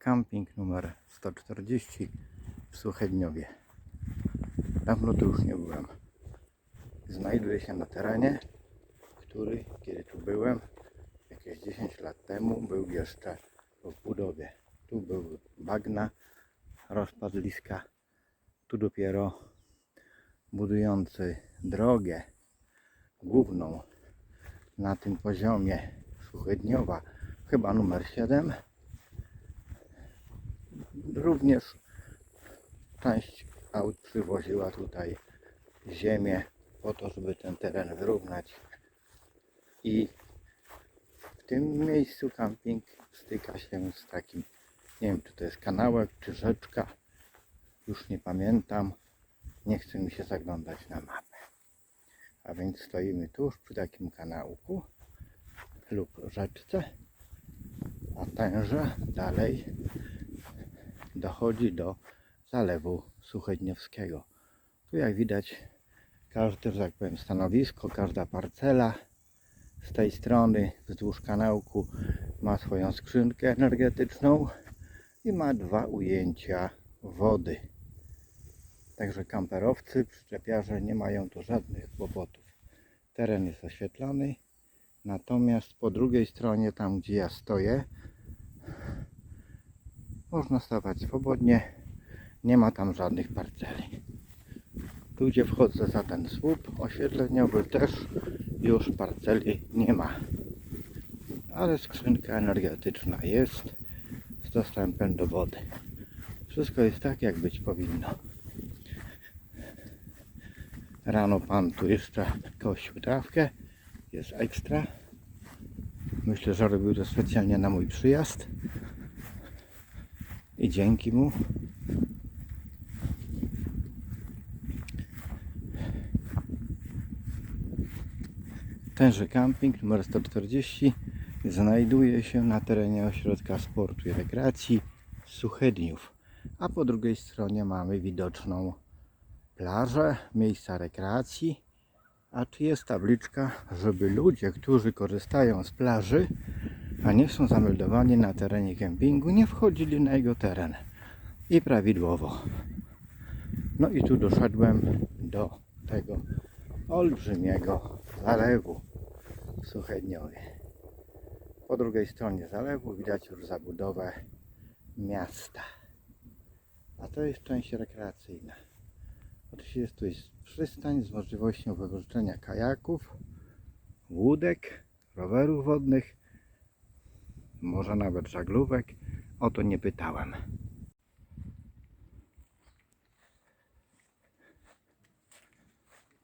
Camping numer 140 w Suchedniowie. Dawno tu już nie byłem. Znajduję się na terenie, który, kiedy tu byłem, jakieś 10 lat temu, był jeszcze w budowie. Tu były bagna, rozpadliska. Tu dopiero budujący drogę główną na tym poziomie Suchedniowa, chyba numer 7, również część aut przywoziła tutaj ziemię po to, żeby ten teren wyrównać i w tym miejscu camping styka się z takim, nie wiem czy to jest kanałek czy rzeczka, już nie pamiętam, nie chce mi się zaglądać na mapę. A więc stoimy tuż przy takim kanałku lub rzeczce, a tenże dalej dochodzi do zalewu Suchedniowskiego. Tu jak widać każde, że tak powiem, stanowisko, każda parcela z tej strony wzdłuż kanałku ma swoją skrzynkę energetyczną i ma dwa ujęcia wody. Także kamperowcy, przyczepiarze nie mają tu żadnych kłopotów. Teren jest oświetlony, natomiast po drugiej stronie, tam gdzie ja stoję, można stawać swobodnie, nie ma tam żadnych parceli. Tu gdzie wchodzę za ten słup oświetleniowy też już parceli nie ma. Ale skrzynka energetyczna jest z dostępem do wody. Wszystko jest tak jak być powinno. Rano pan tu jeszcze kosił trawkę. Jest ekstra. Myślę, że robił to specjalnie na mój przyjazd. I dzięki mu. Tenże camping numer 140 znajduje się na terenie ośrodka sportu i rekreacji Suchedniów. A po drugiej stronie mamy widoczną plażę, miejsca rekreacji. A czy jest tabliczka, żeby ludzie, którzy korzystają z plaży, a nie są zameldowani na terenie kempingu, nie wchodzili na jego teren. I prawidłowo. No i tu doszedłem do tego olbrzymiego zalewu w Suchedniowie. Po drugiej stronie zalewu widać już zabudowę miasta. A to jest część rekreacyjna. Oczywiście jest tu przystań z możliwością wypożyczenia kajaków, łódek, rowerów wodnych, może nawet żaglówek. O to nie pytałem.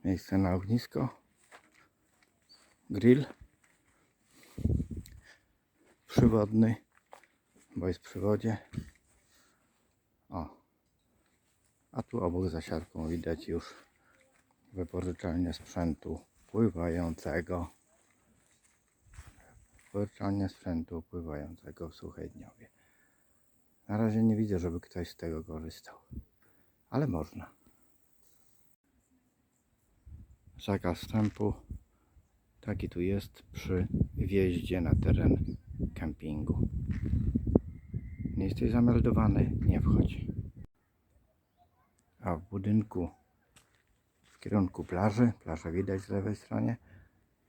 Miejsce na ognisko, grill przywodny, bo jest przy wodzie. O, a tu obok za siatką widać już wypożyczalnię sprzętu pływającego. Wypożyczalnię sprzętu pływającego w Suchedniowie. Na razie nie widzę, żeby ktoś z tego korzystał, ale można. Zakaz wstępu taki tu jest przy wjeździe na teren kempingu. Nie jesteś zameldowany, nie wchodź. A w budynku w kierunku plaży, plażę widać z lewej stronie,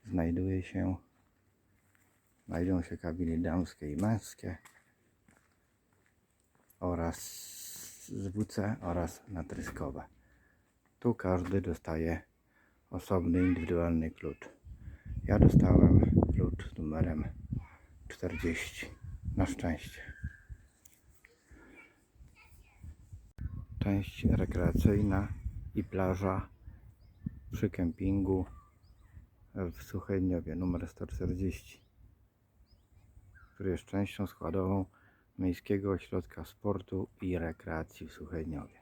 znajduje się, znajdują się kabiny damskie i męskie oraz z WC oraz natryskowe. Tu każdy dostaje osobny, indywidualny klucz. Ja dostałem klucz z numerem 40. Na szczęście. Część rekreacyjna i plaża przy kempingu w Suchedniowie numer 140, który jest częścią składową Miejskiego Ośrodka Sportu i Rekreacji w Suchedniowie.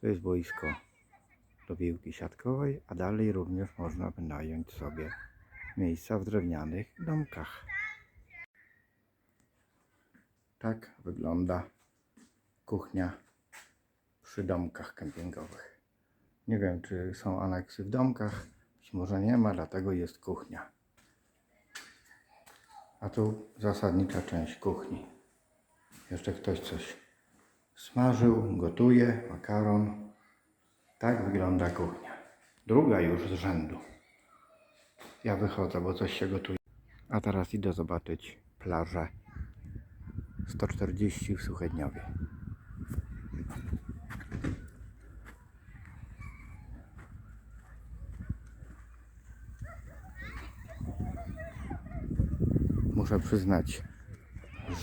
To jest boisko do piłki siatkowej, a dalej również można wynająć sobie miejsca w drewnianych domkach. Tak wygląda kuchnia przy domkach kempingowych. Nie wiem, czy są aneksy w domkach. Być może nie ma, dlatego jest kuchnia. A tu zasadnicza część kuchni. Jeszcze ktoś coś smażył, gotuje, makaron. Tak wygląda kuchnia. Druga już z rzędu. Ja wychodzę, bo coś się gotuje. A teraz idę zobaczyć plażę 140 w Suchedniowie. Muszę przyznać,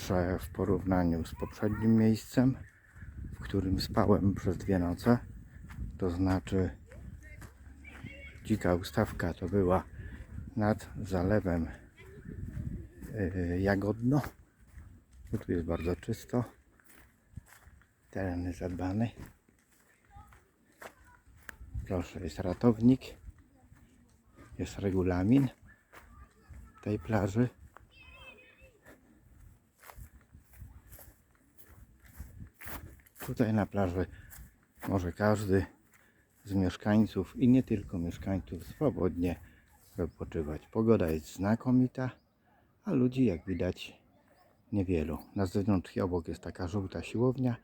że w porównaniu z poprzednim miejscem, w którym spałem przez dwie noce, to znaczy dzika ustawka to była nad zalewem yy, Jagodno. Bo tu jest bardzo czysto. Teren zadbany. Proszę, jest ratownik. Jest regulamin tej plaży. Tutaj na plaży może każdy z mieszkańców i nie tylko mieszkańców swobodnie wypoczywać. Pogoda jest znakomita, a ludzi jak widać niewielu. Na zewnątrz i obok jest taka żółta siłownia,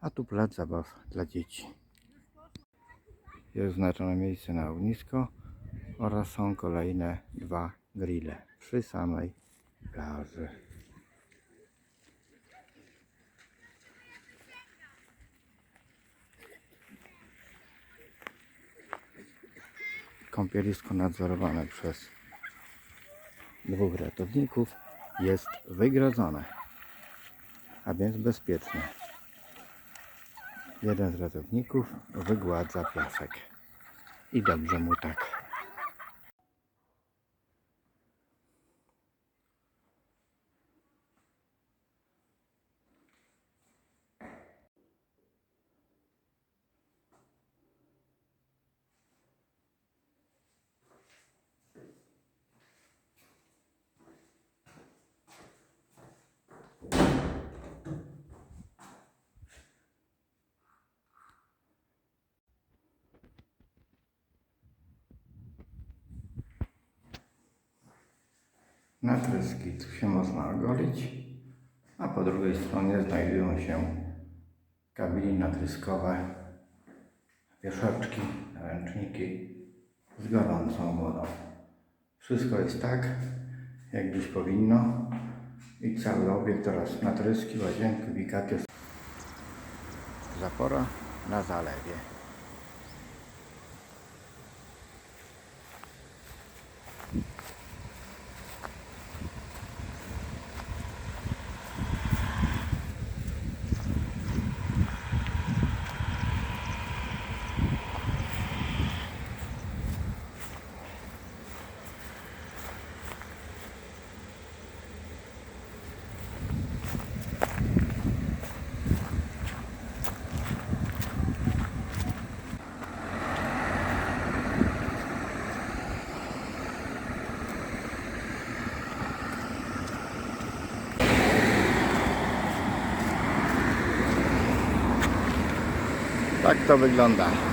a tu plac zabaw dla dzieci. Jest oznaczone miejsce na ognisko oraz są kolejne dwa grille przy samej plaży. Kąpielisko nadzorowane przez dwóch ratowników jest wygrodzone, a więc bezpieczne. Jeden z ratowników wygładza piasek i dobrze mu tak. Na tryski tu się można ogolić, a po drugiej stronie znajdują się kabiny natryskowe, wieszaczki, ręczniki z gorącą wodą. Wszystko jest tak, jak dziś powinno i cały obiekt oraz natryski, łazienki, ubikaty. Zapora na zalewie. To wygląda.